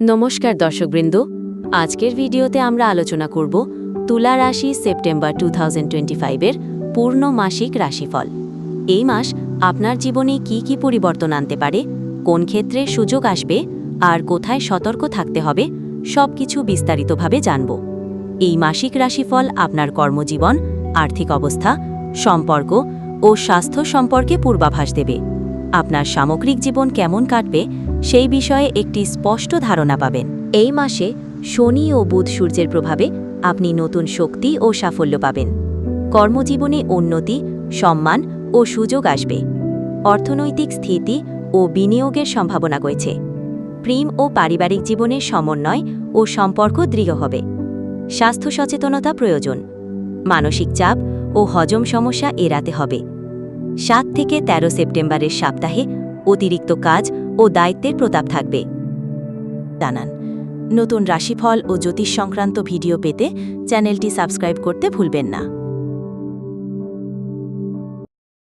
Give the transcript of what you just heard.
নমস্কার দর্শকবৃন্দ, আজকের ভিডিওতে আমরা আলোচনা করব তুলা রাশি সেপ্টেম্বর টু থাউজেন্ড এর পূর্ণ মাসিক রাশিফল। এই মাস আপনার জীবনে কি কি পরিবর্তন আনতে পারে, কোন ক্ষেত্রে সুযোগ আসবে, আর কোথায় সতর্ক থাকতে হবে, সবকিছু বিস্তারিতভাবে জানব। এই মাসিক রাশিফল আপনার কর্মজীবন, আর্থিক অবস্থা, সম্পর্ক ও স্বাস্থ্য সম্পর্কে পূর্বাভাস দেবে। আপনার সামগ্রিক জীবন কেমন কাটবে সেই বিষয়ে একটি স্পষ্ট ধারণা পাবেন। এই মাসে শনি ও বুধ সূর্যের প্রভাবে আপনি নতুন শক্তি ও সাফল্য পাবেন। কর্মজীবনে উন্নতি, সম্মান ও সুযোগ আসবে। অর্থনৈতিক স্থিতি ও বিনিয়োগের সম্ভাবনা রয়েছে। প্রেম ও পারিবারিক জীবনের সমন্বয় ও সম্পর্ক দৃঢ় হবে। স্বাস্থ্য সচেতনতা প্রয়োজন। মানসিক চাপ ও হজম সমস্যা এড়াতে হবে। সাত থেকে ১৩ সেপ্টেম্বরের সপ্তাহে অতিরিক্ত কাজ ও দায়িত্বের প্রতাপ থাকবে। জানান। নতুন রাশিফল ও জ্যোতিষ সংক্রান্ত ভিডিও পেতে চ্যানেলটি সাবস্ক্রাইব করতে ভুলবেন না।